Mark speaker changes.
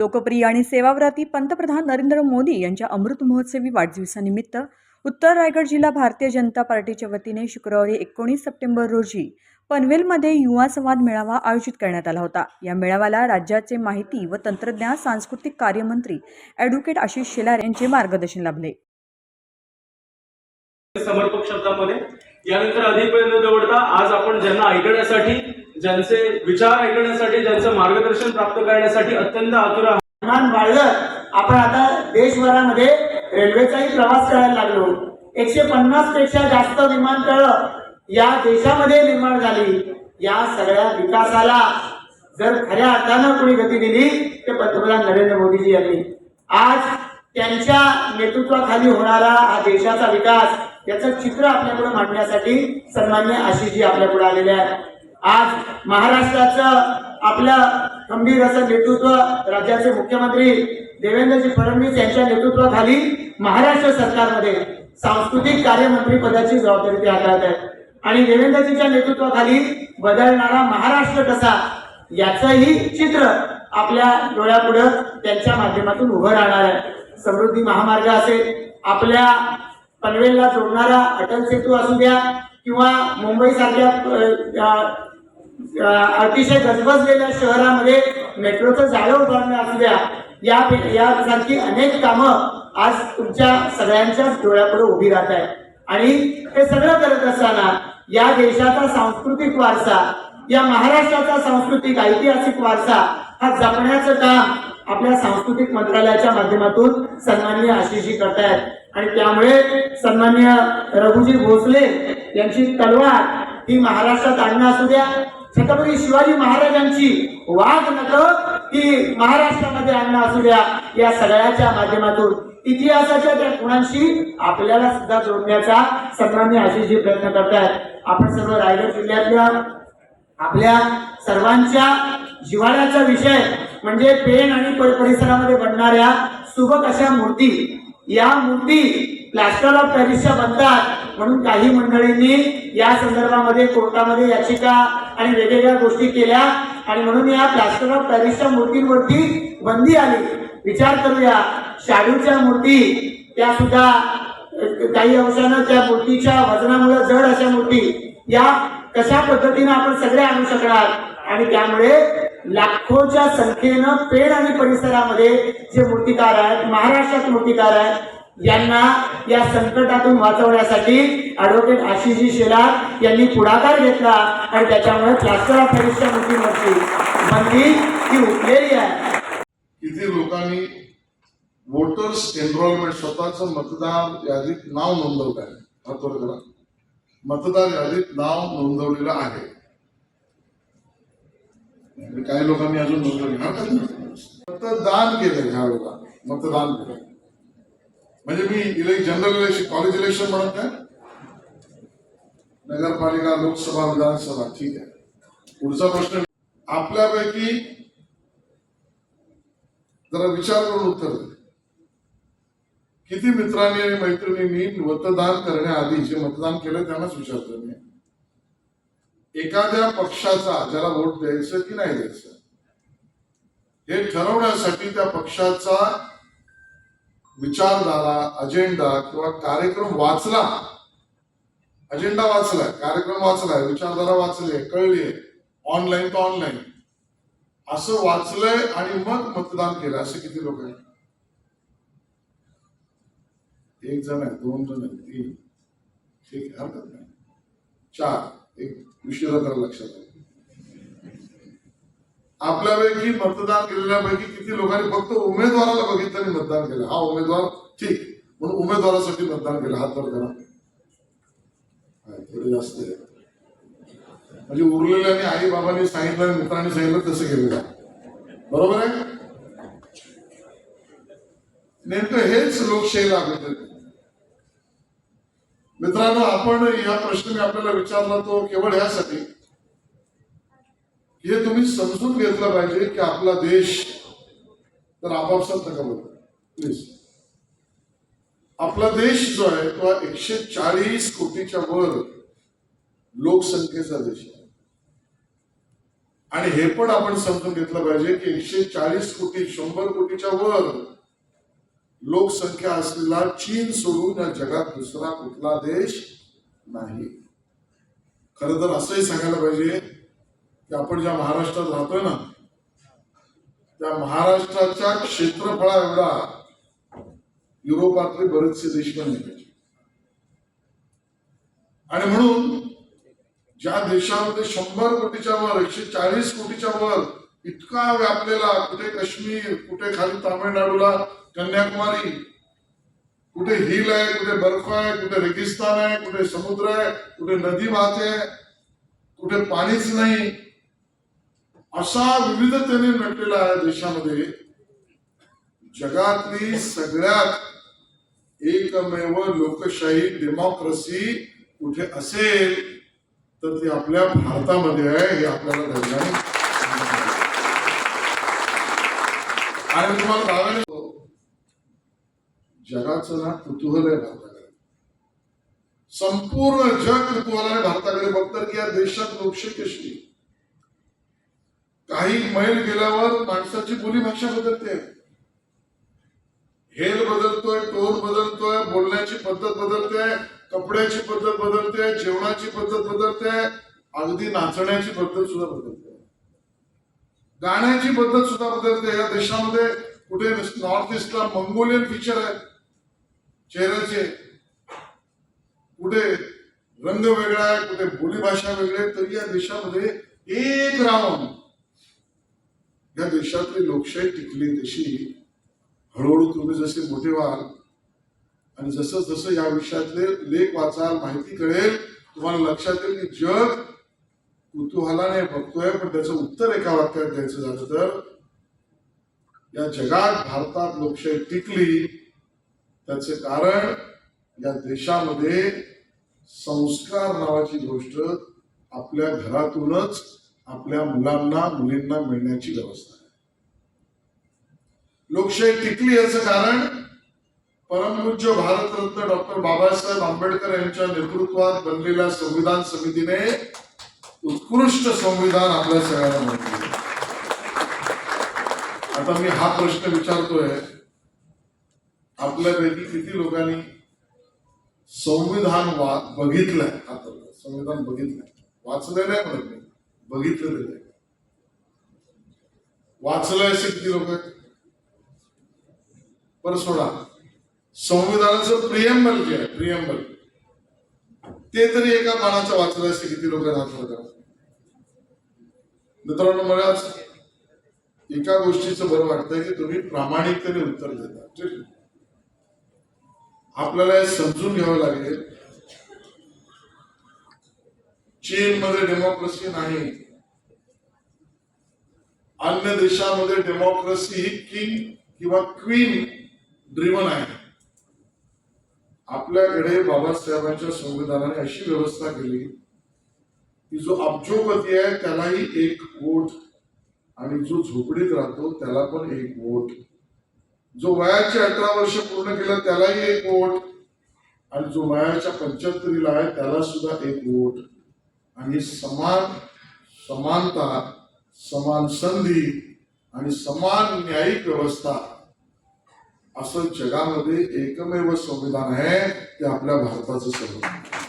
Speaker 1: लोकप्रिय आणि सेवाव्रती पंतप्रधान नरेंद्र मोदी यांच्या अमृत महोत्सवी वाढदिवसानिमित्त उत्तर रायगड जिल्हा भारतीय जनता पार्टीच्या वतीने शुक्रवारी एकोणीस सप्टेंबर रोजी पनवेलमध्ये युवा संवाद मेळावा आयोजित करण्यात आला होता. या मेळाव्याला राज्याचे माहिती व तंत्रज्ञान सांस्कृतिक कार्यमंत्री ॲडव्होकेट आशिष शेलार यांचे मार्गदर्शन लाभले.
Speaker 2: समर्पक शब्दामध्ये यानंतर अधिक वेळ न दवडता आज आपण ज्यांना ऐकण्यासाठी ज्यांचे विचार ऐकण्यासाठी ज्यांचं मार्गदर्शन प्राप्त करण्यासाठी अत्यंत आतुर
Speaker 3: वाढलं आपण आता देशभरामध्ये रेल्वेचाही प्रवास करायला लागलो. एकशे पन्नासपेक्षा जास्त विमानतळ या देशामध्ये निर्माण झाली. या सगळ्या विकासाला जर खऱ्या अर्थानं कोणी गती दिली ते पंतप्रधान नरेंद्र मोदीजी यांनी. आज त्यांच्या नेतृत्वाखाली होणारा हा देशाचा विकास याचं चित्र आपल्यापुढे मांडण्यासाठी सन्मान्य आशिषजी आपल्यापुढे आलेले आहेत. आज महाराष्ट्राचं आपलं खंबीर असं नेतृत्व राज्याचे मुख्यमंत्री देवेंद्रजी फडणवीस यांच्या नेतृत्वाखाली महाराष्ट्र सरकारमध्ये सांस्कृतिक कार्यमंत्री पदाची जबाबदारी ते हाताळत आहेत आणि देवेंद्रजीच्या नेतृत्वाखाली बदलणारा महाराष्ट्र कसा याचंही चित्र आपल्या डोळ्यापुढं त्यांच्या माध्यमातून उभं राहणार आहे. समृद्धी महामार्ग असेल आपल्या पनवेलला जोडणारा अटल सेतू असू द्या किंवा मुंबई सारख्या अतिशय गजबजलेल्या शहरामध्ये मेट्रोचं जाळं उभारणं असू द्या या यासारखी अनेक कामं आज तुमच्या सगळ्यांच्याच डोळ्यापुढे उभी राहत आहेत. आणि हे सगळं करत असताना या देशाचा सांस्कृतिक वारसा या महाराष्ट्राचा सांस्कृतिक ऐतिहासिक वारसा हा जपण्याचं काम आपल्या सांस्कृतिक मंत्रालयाच्या माध्यमातून सन्माननीय आशिषी करतायत. आणि त्यामुळे सन्मान्य रघुजी भोसले यांची तलवार ही महाराष्ट्रात आणणं असू द्या. छत्रपती शिवाजी महाराजांची वाघ नक ही महाराष्ट्रामध्ये आणणं असू द्या. या सगळ्याच्या माध्यमातून इतिहासाच्या त्या गुणांशी आपल्याला सुद्धा जोडण्याचा सन्मान्य आशिषजी प्रयत्न करतात आपण सर्व रायगड जिल्ह्यातल्या आपल्या सर्वांच्या जिव्हाळ्याचा विषय म्हणजे पेण आणि परिसरामध्ये बनणाऱ्या सुबक अशा मूर्ती या मूर्ती प्लॅस्टर ऑफ पॅरिसच्या बनतात म्हणून काही मंडळींनी या संदर्भामध्ये कोर्टामध्ये याचिका आणि वेगवेगळ्या गोष्टी केल्या. आणि म्हणून या प्लॅस्टर ऑफ पॅरिसच्या मूर्तींवरती बंदी आली. विचार करूया शाडूच्या मूर्ती त्या सुद्धा काही अंशानं त्या मूर्तीच्या वजनामुळे जड अशा मूर्ती या कशा पद्धतीने आपण सगळे आणू शकणार? आणि त्यामुळे लाखोच्या संख्येनं पेड आणि परिसरामध्ये जे मूर्तिकार आहेत महाराष्ट्रात मूर्तिकार आहेत यांना या संकटातून वाचवण्यासाठी ऍडव्होकेट आशिषजी शेलार यांनी पुढाकार घेतला आणि त्याच्यामुळे प्लास्टर ऑफ पॅरिसच्या मूर्तींवरची बंदी ही उठलेली आहे.
Speaker 4: किती लोकांनी वोटर्स एनरोलमेंट स्वतःचं मतदार यादीत नाव नोंदवलं आहे? हात मतदार यादीत नाव नोंदवलेलं आहे. काही लोकांनी अजून नोंदवली दान मतदान केलं ह्या वेळेला. मतदान केलं म्हणजे मी इले जनरल इलेक्शन कॉलेज इलेक्शन म्हणत नगरपालिका लोकसभा विधानसभा. ठीक आहे. पुढचा प्रश्न आपल्यापैकी जरा विचार करून उत्तर दे किती मित्रांनी आणि मैत्रिणींनी मतदान करण्याआधी जे मतदान केलं त्यांनाच विचारतो मी. एखाद्या पक्षाचा ज्याला वोट द्यायचं की नाही द्यायचं हे ठरवण्यासाठी त्या पक्षाचा विचारधारा अजेंडा किंवा कार्यक्रम वाचला. अजेंडा वाचलाय कार्यक्रम वाचलाय विचारधारा वाचले कळली ऑनलाईन तर ऑनलाईन. असं वाचलंय आणि मग मतदान केलं असे किती लोक आहेत? एक जण आहे दोन जण आहे तीन. ठीक आहे हरकत नाही. चार एक. उशिरा जरा लक्षात आलं आपल्यापैकी मतदान केलेल्यापैकी किती लोकांनी फक्त उमेदवाराला बघितलं आणि मतदान केलं? हा उमेदवार ठीक म्हणून उमेदवारासाठी मतदान केलं. हात वर करा. थोडे जास्त आहे. म्हणजे उरलेल्याने आई बाबांनी सांगितलं मित्रांनी सांगितलं तसं केलेलं बरोबर आहे? नेमकं हेच लोकशाही लागत मित्रांनो आपण या प्रश्न मी आपल्याला विचारला तो केवळ यासाठी हे तुम्ही समजून घेतलं पाहिजे की आपला देश तर आपापसात नका बोल प्लीज आपला देश जो आहे तो एकशे चाळीस कोटीच्या वर लोकसंख्येचा देश आहे. आणि हे पण आपण समजून घेतलं पाहिजे की एकशे चाळीस कोटी शंभर कोटीच्या वर लोकसंख्या असलेला चीन सोडून या जगात दुसरा कुठला देश नाही. खर तर असंही सांगायला पाहिजे की आपण ज्या महाराष्ट्रात राहतोय ना त्या महाराष्ट्राच्या क्षेत्रफळा एवढा युरोपातले बरेचसे देश पण नाही आणि म्हणून ज्या देशामध्ये शंभर कोटीच्या वर एकशे चाळीस कोटीच्या वर इतका व्यापलेला कुठे काश्मीर कुठे खाली तामिळनाडूला कन्याकुमारी कुठे हिल आहे कुठे बर्फ आहे कुठे रेगिस्तान आहे कुठे समुद्र आहे कुठे नदी वाहते कुठे पाणीच नाही. असा विविधतेने नटलेला आहे देशामध्ये. जगातली सगळ्यात एकमेव लोकशाही डेमोक्रेसी कुठे असेल तर ती आपल्या भारतामध्ये आहे हे आपल्याला वैज्ञानिक आणि तुम्हाला जगाचं ना कुतूहल आहे भारताकडे. संपूर्ण जग कुतूहलाने भारताकडे बघतात की या देशात लोकशाही कशी काही मैल गेल्यावर माणसाची बोलीभाषा बदलते. हेल बदलतोय टोन बदलतोय बोलण्याची पद्धत बदलते कपड्याची पद्धत बदलते जेवणाची पद्धत बदलते अगदी नाचण्याची पद्धत सुद्धा बदलते. गाण्याची पद्धत सुद्धा बदलते. या देशामध्ये कुठे नॉर्थ ईस्टला मंगोलियन फीचर आहे. चेहऱ्याचे कुठे रंग वेगळा आहे कुठे बोलीभाषा वेगळी आहे तरी या देशामध्ये एक राऊंड या देशातली लोकशाही टिकली तशी. हळूहळू तुम्ही जसे मोठे व्हाल आणि जसं जसं या विषयातले लेख वाचाल माहिती कळेल तुम्हाला लक्षात येईल की जग कुतूहलाने बघतोय पण त्याचं उत्तर एका वाक्यात द्यायचं झालं तर या जगात भारतात लोकशाही टिकली त्याचे कारण या देशामध्ये संस्कार नावाची गोष्ट आपल्या घरातूनच आपल्या मुलांना मुलींना मिळण्याची व्यवस्था आहे. लोकशाही टिकली याचं कारण परमपूज्य भारतरत्न डॉक्टर बाबासाहेब आंबेडकर यांच्या नेतृत्वात बनलेल्या संविधान समितीने उत्कृष्ट संविधान आपल्या सगळ्यांना माहिती आता मी हा प्रश्न विचारतोय. आपल्यापैकी किती लोकांनी संविधान वा बघितलंय? आता संविधान बघितलंय. वाचलंय नाही म्हणत नाही बघितलेलं आहे वाचलंय असे किती लोक. पर बरं सोडा. संविधानाचं प्रियंबल जे आहे प्रियंबल ते तरी एका मानाचं वाचलं असे किती लोक हात मित्रांनो मला एका गोष्टीचं बरं वाटतंय की तुम्ही प्रामाणिकतेने उत्तर देता. ठीक आहे? आपल्याला समजून घ्यावं लागेल. चीनमध्ये डेमोक्रेसी नाही. अन्य देशामध्ये डेमोक्रेसी ही किंग किंवा क्वीन ड्रिवन आहे. आपल्याकडे बाबासाहेबांच्या संविधानाने अशी व्यवस्था केली. की जो अब्जोपती आहे त्यालाही एक वोट आणि जो झोपडीत राहतो त्याला पण एक वोट जो वयाचे अठरा वर्ष पूर्ण केलं त्यालाही एक वोट. आणि जो वयाच्या पंच्याहत्तरीला आहे त्याला सुद्धा एक वोट. आणि समान समानता समान संधी आणि समान न्यायिक व्यवस्था असं जगामध्ये एकमेव संविधान आहे ते आपल्या भारताचं संविधान.